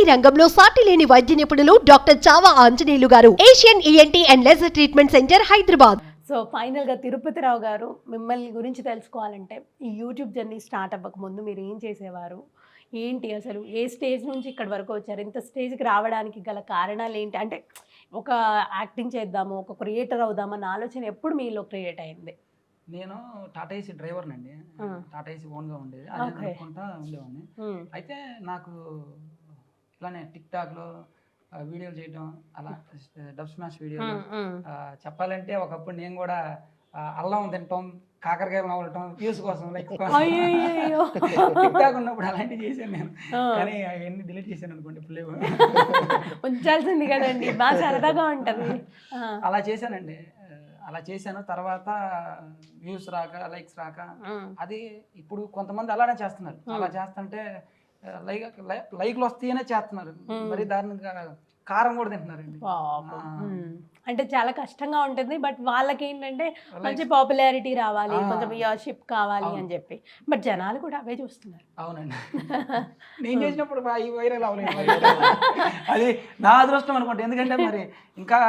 ENT రంగంలో సాటి లేని వైద్య నిపుణులు డాక్టర్ చావా ఆంజనేయులు గారు. Asian ENT and laser treatment centre Hyderabad. So ఫైనల్గా తిరుపతిరావు గారు మిమ్మల్ని గురించి తెలుసుకోవాలంటే ఈ యూట్యూబ్ జర్నీ స్టార్ట్ అవ్వక ముందు మీరు ఏం చేసేవారు? ఏంటి అసలు ఏ స్టేజ్ నుంచి ఇక్కడి వరకు వచ్చారు? ఇంత స్టేజ్కి రావడానికి గల కారణాలు ఏంటి? అంటే ఒక యాక్టింగ్ చేద్దాము ఒక క్రియేటర్ అవుదామన్న ఆలోచన ఎప్పుడు మీలో క్రియేట్ అయింది? నేను టాటా ఏసీ డ్రైవర్నండి. టాటా ఏసీ ఓన్గా ఉండేది. అదే. నడుపుకుంటా ఉండేవాడిని. అయితే నాకు ఇలానే టిక్ టాక్లో వీడియోలు చేయడం అలా డబ్ స్మాష్ వీడియోలు చెప్పాలంటే ఒకప్పుడు నేను కూడా అల్లం తింటాం కాకరకాయ నవ్వటం వ్యూస్ కోసం లైక్ అయ్యయ్యయ్యో. టిక్ టాక్ ఉన్నప్పుడు అలాంటివి చేశాను నేను. కానీ అవన్నీ డిలీట్ చేశాను అనుకోండి ఇప్పుడు ఉంచాల్సింది కదండి బాగా సరదాగా ఉంటది. అలా చేశానండి. అలా చేశాను. తర్వాత వ్యూస్ రాక లైక్స్ రాక. అది ఇప్పుడు కొంతమంది అలానే చేస్తున్నారు. అలా చేస్తుంటే లైక్ లైక్లు వస్తాయనే చేస్తున్నారు. మరి దారుణంగా కారం కూడా తింటున్నారండి. అంటే చాలా కష్టంగా ఉంటుంది బట్ వాళ్ళకి ఏంటంటే మంచి పాపులారిటీ రావాలి. కొంచెం వ్యూవర్షిప్ కావాలి. అని చెప్పి బట్ జనాలు కూడా అవే చూస్తున్నారు అవునండి నేను చేసినప్పుడు ఈ వైరల్ అవ్వలేదు. అది నా అదృష్టం అనుకోండి ఎందుకంటే మరి ఇంకా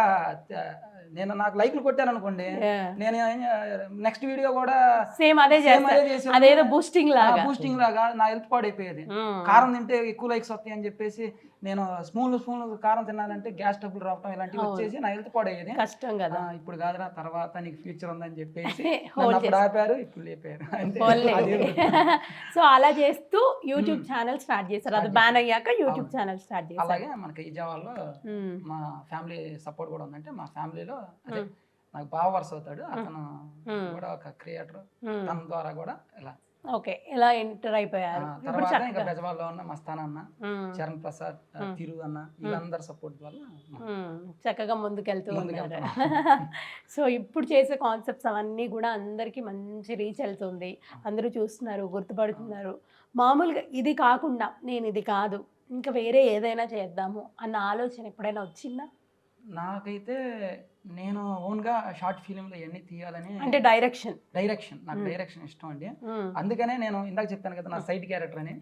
నేను నాకు లైక్లు కొట్టాను అనుకోండి నేను నెక్స్ట్ వీడియో కూడా సేమ్ అదే. అదేదో బూస్టింగ్ లాగా. బూస్టింగ్ లాగా నా హెల్త్ పాడైపోయేది. కారం తింటే ఎక్కువ లైక్స్ వస్తాయి అని చెప్పేసి నేను స్పూన్లు స్పూన్లు కారం తిన్నానంటే గ్యాస్ ట్రబుల్ రావటం ఇలాంటివి. వచ్చేసి నా హెల్త్ పాడయ్యేది. కష్టం కదా. ఇప్పుడు కాదురా తర్వాత నీకు ఫ్యూచర్ ఉందని చెప్పేసి అప్పుడు. ఆపారు ఇప్పుడు లేపారు. సో అలా చేస్తూ యూట్యూబ్ ఛానల్ స్టార్ట్ చేశారు. అది బ్యాన్ అయ్యాక యూట్యూబ్. ఛానల్ స్టార్ట్ చేశారు. అలాగే మనకి ఉమ్. మా ఫ్యామిలీ సపోర్ట్ కూడా ఉందంటే మా ఫ్యామిలీలో అదే. నాకు బావ వరుస అవుతాడు అతను. కూడా ఒక క్రియేటర్. తన ద్వారా కూడా ఇలా. ఓకే. ఇలా ఎంటర్ అయిపోయారు. తర్వాత ఇంకా ఉన్న మస్తాన్ అన్న. చరణ్ ప్రసాద్. తిరు అన్న వీళ్ళందరి సపోర్ట్ వల్ల చక్కగా ముందుకెళ్తూ ఉన్నారు. సో ఇప్పుడు చేసే కాన్సెప్ట్స్ అవన్నీ కూడా అందరికీ మంచి రీచ్ వెళ్తుంది. అందరూ చూస్తున్నారు గుర్తుపడుతున్నారు. మామూలుగా ఇది కాకుండా నేను ఇది కాదు ఇంకా వేరే ఏదైనా చేద్దాము అన్న ఆలోచన ఎప్పుడైనా వచ్చిందా? నాకైతే నేను ఓన్గా షార్ట్ ఫిలింలు ఇవన్నీ తీయాలని అంటే డైరెక్షన్. డైరెక్షన్. నాకు. డైరెక్షన్ ఇష్టం అండి. అందుకనే నేను ఇందాక చెప్పాను కదా నా సైడ్ క్యారెక్టర్ అని.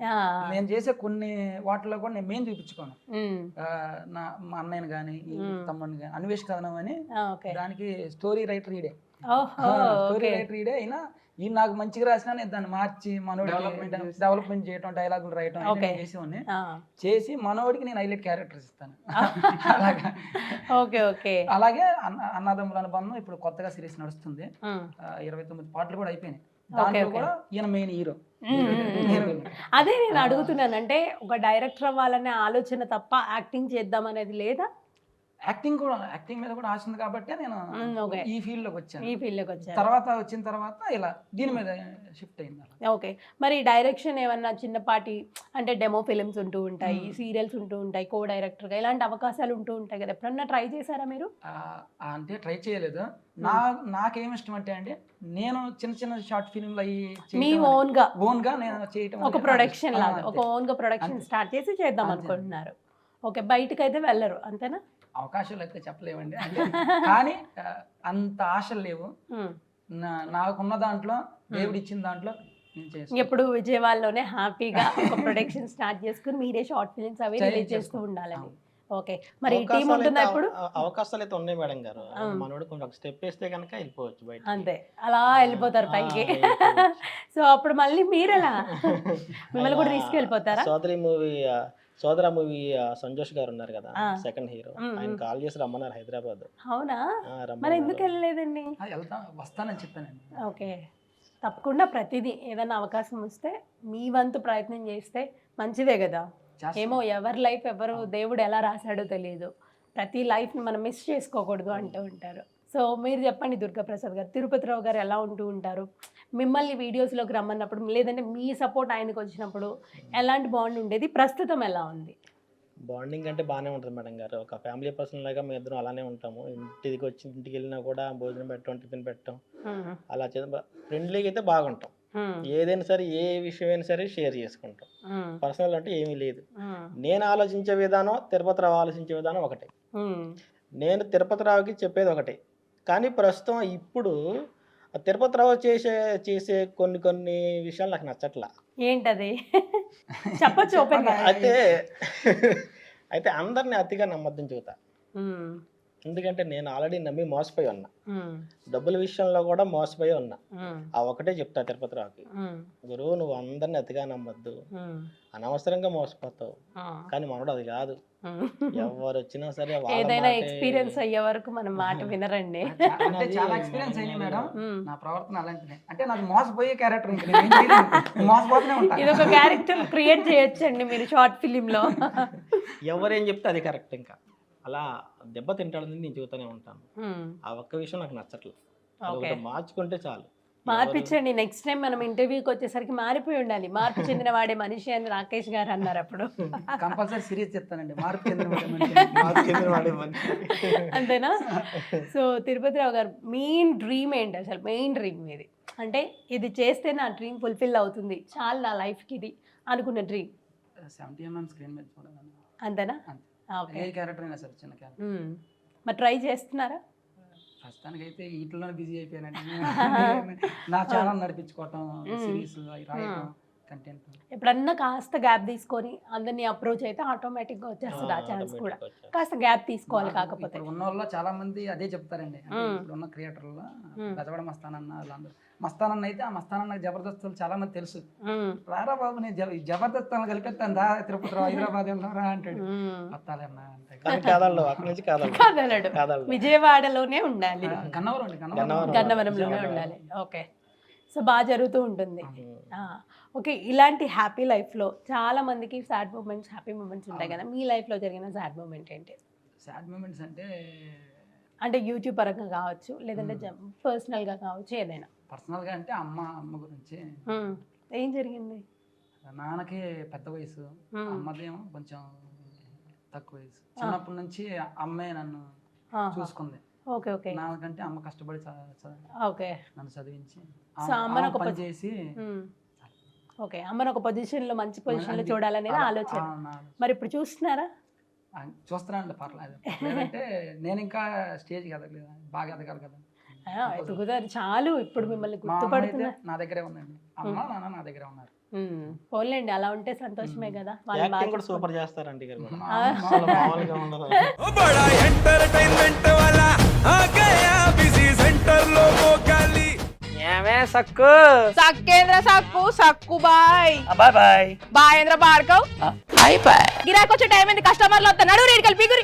నేను చేసే కొన్ని వాటిలో కూడా నేను మెయిన్ చూపించుకోను. నా మా అన్నయ్యని కానీ మ్మ్. తమ్ముడిని కానీ అన్వేష్ కథనం అని దానికి స్టోరీ రైటర్ ఈడే. స్టోరీ ఈడే. అయినా ఈయన నాకు మంచిగా రాసినా నేను దాన్ని మార్చి చేసి. డెవలప్మెంట్ చేయటం డైలాగులు రాయటం చేసేవాడిని. చేసి మనోడికి నేను హైలైట్ క్యారెక్టర్స్ ఇస్తాను. అలాగా. Okay okay. అలాగే అన్న అన్నదమ్ముల అనుబంధం ఇప్పుడు కొత్తగా సిరీస్ నడుస్తుంది. ఇరవై తొమ్మిది పాటలు కూడా అయిపోయినాయి. దాంట్లో. కూడా ఈయన మెయిన్ హీరో. అదే నేను అడుగుతున్నాను అంటే ఒక డైరెక్టర్ అవ్వాలనే ఆలోచన తప్ప యాక్టింగ్ చేద్దాం అనేది లేదా? యాక్టింగ్ కూడా యాక్టింగ్ మీద కూడా ఆశ ఉంది కాబట్టి నేను. ఈ ఫీల్డ్లోకి వచ్చాను. ఈ ఫీల్డ్కి వచ్చారు. తర్వాత వచ్చిన తర్వాత ఇలా దీని మీద షిఫ్ట్ అయింది ఓకే. మరి డైరెక్షన్ ఏమన్నా చిన్నపాటి అంటే డెమో ఫిలిమ్స్ ఉంటూ ఉంటాయి. సీరియల్స్ ఉంటూ ఉంటాయి కో డైరెక్టర్గా ఇలాంటి అవకాశాలు ఉంటూ ఉంటాయి కదా. ఎప్పుడన్నా ట్రై చేశారా మీరు? అంటే ట్రై చేయలేదు. నా నాకేం ఇష్టం అంటే అండి నేను చిన్న చిన్న షార్ట్ ఫిల్మ్లు అయ్యి మీ ఓన్గా ఓన్గా నేను చేయటం ఒక ప్రొడక్షన్ లాగా. ఒక ఓన్గా ప్రొడక్షన్. స్టార్ట్ చేసి చేద్దాం. అనుకుంటున్నారు. ఓకే బయటకు అయితే వెళ్ళరు అంతేనా? అవకాశాలు అయితే చెప్పలేమండి. అంటే కానీ అంత ఆశలు లేవు. నాకున్న దాంట్లో దేవుడు ఇచ్చిన దాంట్లో ఎప్పుడు విజయవాడలోనే హ్యాపీగా ఒక ప్రొడక్షన్ స్టార్ట్ చేసుకుని మీరే షార్ట్ ఫిలిమ్స్ అవి రిలీజ్ చేస్తూ. ఉండాలని. ఓకే. మరి టీం అవకాశాలు ఉంటుందా అయితే ఇప్పుడు అవ- అవకాశాలు అయితే ఉన్నాయి మేడం గారు. మనోడు కొంచెం ఒక స్టెప్ వేస్తే కనుక వెళ్ళిపోవచ్చు బయట అంతే. అలా వెళ్ళిపోతారు పైకి. సో అప్పుడు మళ్ళీ మీరెలా? మిమ్మల్ని కూడా తీసుకెళ్ళిపోతారా? సోదరి మూవీ సోదర మూవీ సంజోష్ గారు ఉన్నారు కదా. సెకండ్ హీరో ఆయన. కాల్ చేసి రమ్మన్నారు హైదరాబాద్. అవునా? మరి. ఎందుకు వెళ్ళలేదండి? వస్తానని చెప్పానండి. ఓకే. తప్పకుండా ప్రతిదీ ఏదైనా అవకాశం వస్తే మీ వంతు ప్రయత్నం చేస్తే మంచిదే కదా. ఏమో ఎవరి లైఫ్ ఎవరు దేవుడు ఎలా రాశాడో తెలియదు ప్రతి లైఫ్ని మనం మిస్ చేసుకోకూడదు అంటూ ఉంటారు. సో మీరు చెప్పండి దుర్గాప్రసాద్ గారు తిరుపతిరావు గారు ఎలా ఉంటూ ఉంటారు? మిమ్మల్ని వీడియోస్లోకి రమ్మన్నప్పుడు లేదంటే మీ సపోర్ట్ ఆయనకు వచ్చినప్పుడు ఎలాంటి బాండ్ ఉండేది? ప్రస్తుతం ఎలా ఉంది? బాండింగ్ అంటే బాగానే ఉంటుంది మేడం గారు. ఒక ఫ్యామిలీ పర్సన్ లాగా మేము ఇద్దరం అలానే ఉంటాము. ఇంటికి వచ్చి ఇంటికి వెళ్ళినా కూడా భోజనం పెట్టడం టిఫిన్ పెట్టడం. అలా చేద్దాం. ఫ్రెండ్లీగా అయితే బాగుంటాం. ఏదైనా సరే ఏ విషయమైనా సరే షేర్ చేసుకుంటాం. పర్సనల్ అంటే ఏమీ లేదు. నేను ఆలోచించే విధానం తిరుపతి రావు ఆలోచించే విధానం ఒకటే. నేను తిరుపతి రావుకి చెప్పేది ఒకటే. కానీ ప్రస్తుతం ఇప్పుడు తిరుపతి రావు చేసే చేసే కొన్ని కొన్ని విషయాలు నాకు నచ్చట్లా. ఏంటది? చెప్పొచ్చు అయితే అయితే అందరిని అతిగా నమ్మద్దని ఉమ్, ఎందుకంటే నేను ఆల్రెడీ నమ్మి మోసపోయి ఉన్నా. డబ్బుల విషయంలో కూడా మోసపోయి ఉన్నా. ఆ ఒకటే చెప్తా తిరుపతి రావుకి. గురువు నువ్వు అందరిని అతిగా నమ్మద్దు. అనవసరంగా మోసపోతావు. కానీ మనోడు అది కాదు. ఎవరు వచ్చినా సరే ఏదైనా ఎక్స్పీరియన్స్ అయ్యే వరకు మన మాట వినరండి. అంటే చాలా ఎక్స్పీరియన్స్ అయింది మేడం. నా ప్రవర్తన అలాంటిదే. అంటే నాకు మోసపోయే క్యారెక్టర్ మోసపోతూనే ఉంటాను ఇది ఒక క్యారెక్టర్ క్రియేట్ చేయొచ్చండి మీరు షార్ట్ ఫిలిం లో. ఎవరేం చెప్తే అది కరెక్ట్ ఇంకా. అలా దెబ్బ తింటాడని నేను చెబుతూనే ఉంటాను. ఆ ఒక్క విషయం నాకు నచ్చట్లేదు మార్చుకుంటే చాలు. మార్పించండి నెక్స్ట్ టైం మనం ఇంటర్వ్యూకి వచ్చేసరికి మారిపోయి ఉండాలి. మార్పు చెందిన వాడే మనిషి అని రాకేష్ గారు అన్నారు అప్పుడు. కంపల్సరీ సిరీస్ చెప్తానండి. మార్పు చెందిన. అంతేనా? సో తిరుపతిరావు గారు మెయిన్ డ్రీమ్ ఏంటి అసలు? మెయిన్ డ్రీమ్ ఇది. అంటే ఇది చేస్తే నా డ్రీమ్ ఫుల్ఫిల్ అవుతుంది. చాలు నా లైఫ్కి ఇది అనుకున్న డ్రీమ్. సెవెంటీ ఎంఎం స్క్రీన్ మీద అంతేనా? ఏ క్యారెక్టర్ అయినా సరే చిన్న క్యారెక్టర్. మరి ట్రై చేస్తున్నారా? ప్రస్తుతానికి అయితే వీటిలోనే బిజీ అయిపోయానండి. నా ఛానల్ నడిపించుకోవటం సిరీస్ రాయటం కంటెంట్ ఎప్పుడన్నా కాస్త గ్యాప్ తీసుకొని అందరినీ అప్రోచ్ అయితే ఆటోమేటిక్గా వచ్చేస్తుంది ఆ ఛాన్స్ కూడా. కాస్త గ్యాప్ తీసుకోవాలి కాకపోతే. ఉన్న వాళ్ళు చాలా మంది అదే చెప్తారండి. అంటే మ్మ్. ఇప్పుడు ఉన్న క్రియేటర్లో మ్మ్. గజవాడ మస్తానన్న వాళ్ళందరూ మస్తానన్న అయితే ఆ మస్తానన్న జబర్దస్త్ చాలా మంది తెలుసు. రారా బాబు నేను జబర్దస్త్ వాళ్ళని కలిపేస్తాను రా తిరుపతి రా, హైదరాబాద్ రా అంటాడు. విజయవాడలోనే ఉండాలి. గన్నవరం అండి గన్నవరం. గన్నవరం గన్నవరంలోనే ఉండాలి. ఓకే. సో బాగా జరుగుతూ ఉంటుంది. ఆ, ఓకే ఇలాంటి హ్యాపీ లైఫ్లో చాలా మందికి సాడ్ మూమెంట్స్ హ్యాపీ మూమెంట్స్ ఉంటాయి కదా. మీ లైఫ్లో జరిగిన సాడ్ మూమెంట్ ఏంటి? సాడ్ మూమెంట్స్ అంటే అంటే యూట్యూబ్ పరంగా కావచ్చు లేదంటే పర్సనల్గా కావచ్చు ఏదైనా. పర్సనల్గా అంటే అమ్మ అమ్మ గురించి. ఏం జరిగింది? నాన్నకి పెద్ద వయసు మ్మ్. అమ్మదేమో కొంచెం తక్కువ వయసు. చిన్నప్పటి నుంచి అమ్మే నన్ను. చూసుకుంది. Okay okay. నాకంటే అమ్మ కష్టపడి ఓకే. నన్ను చదివించి సో అమ్మను ఒక పని చేసి. ఓకే అమ్మను ఒక పొజిషన్లో మంచి పొజిషన్లో చూడాలనేది అలా- ఆలోచన. మరి ఇప్పుడు చూస్తున్నారా? ఆ, చూస్తున్నానండి పర్లేదు. లేదంటే నేను ఇంకా స్టేజ్కి ఎదగలేదు బాగా ఎదగాలి కదా. చాలు ఇప్పుడు మిమ్మల్ని గుర్తుపడుతున్నా. నా దగ్గరే ఉందండి. అమ్మ నాన్న నా దగ్గరే ఉన్నారు. పోలేండి అలా ఉంటే సంతోషమే కదా వాళ్ళు సూపర్ చేస్తారండి ఏమే Sakku? సక్కేంద్ర Sakku Sakku bye. Bye bye. బాయేంద్ర Bhargav bye bye. గిరాకొచ్చే టైం ఏంది? కస్టమర్లు వస్తా నడు రేడికల్ పిగురి